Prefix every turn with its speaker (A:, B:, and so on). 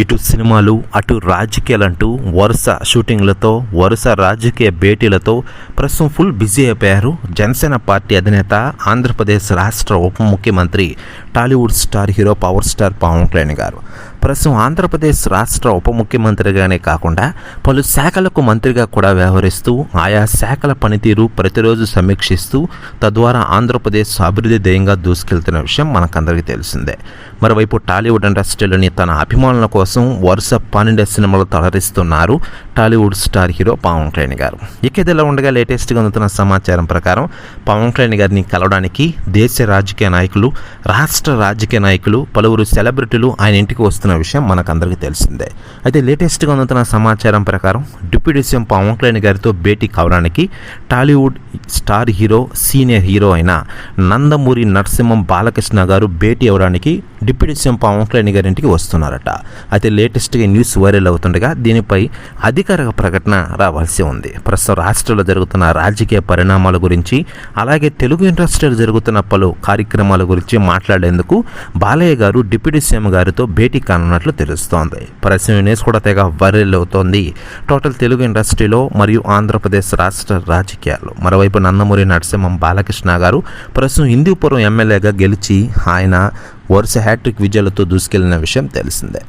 A: ఇటు సినిమాలు అటు రాజకీయాలంటూ వరుస షూటింగ్లతో వరుస రాజకీయ భేటీలతో ప్రస్తుతం ఫుల్ బిజీ అయిపోయారు జనసేన పార్టీ అధినేత ఆంధ్రప్రదేశ్ రాష్ట్ర ఉప ముఖ్యమంత్రి Tollywood star hero power star Pawan Kalyan garu. ప్రస్తుతం ఆంధ్రప్రదేశ్ రాష్ట్ర ఉప ముఖ్యమంత్రిగానే కాకుండా పలు శాఖలకు మంత్రిగా కూడా వ్యవహరిస్తూ ఆయా శాఖల పనితీరు ప్రతిరోజు సమీక్షిస్తూ తద్వారా ఆంధ్రప్రదేశ్ అభివృద్ధి ధ్యేయంగా దూసుకెళ్తున్న విషయం మనకందరికీ తెలిసిందే. మరోవైపు టాలీవుడ్ ఇండస్ట్రీలోని తన అభిమానుల కోసం వరుస పన్నెండు సినిమాలు తలరిస్తున్నారు Tollywood star hero Pawan Kalyan garu. ఇక ఇదిలా ఉండగా లేటెస్ట్గా అందుతున్న సమాచారం ప్రకారం పవన్ కళ్యాణ్ గారిని కలవడానికి దేశ రాజకీయ నాయకులు రాష్ట్ర రాజకీయ నాయకులు పలువురు సెలబ్రిటీలు ఆయన ఇంటికి వస్తున్న విషయం మనకందరికీ తెలిసిందే. అయితే లేటెస్ట్గా అందుతున్న సమాచారం ప్రకారం డిప్యూటీ సీఎం పవన్ కళ్యాణ్ గారితో భేటీ కావడానికి Tollywood star hero senior hero అయిన నందమూరి నరసింహం బాలకృష్ణ గారు భేటీ అవ్వడానికి డిప్యూటీ సీఎం పవన్ కళ్యాణ్ గారి ఇంటికి వస్తున్నారట. అయితే లేటెస్ట్గా న్యూస్ వైరల్ అవుతుండగా దీనిపై అధికారిక ప్రకటన రావాల్సి ఉంది. ప్రస్తుతం రాష్ట్రంలో జరుగుతున్న రాజకీయ పరిణామాల గురించి అలాగే తెలుగు ఇండస్ట్రీలో జరుగుతున్న పలు కార్యక్రమాల గురించి మాట్లాడేందుకు బాలయ్య గారు డిప్యూటీ సీఎం గారితో భేటీ కానున్నట్లు తెలుస్తోంది. ప్రస్తుతం న్యూస్ కూడా తెగ వైరల్ అవుతోంది. టోటల్ తెలుగు ఇండస్ట్రీలో మరియు ఆంధ్రప్రదేశ్ రాష్ట్ర రాజకీయాలు మరోవైపు నందమూరి నరసింహం బాలకృష్ణ గారు ప్రస్తుతం హిందూపురం ఎమ్మెల్యేగా గెలిచి ఆయన వరుస హ్యాట్రిక్ విజయాలతో దూసుకెళ్ళిన విషయం తెలిసిందే.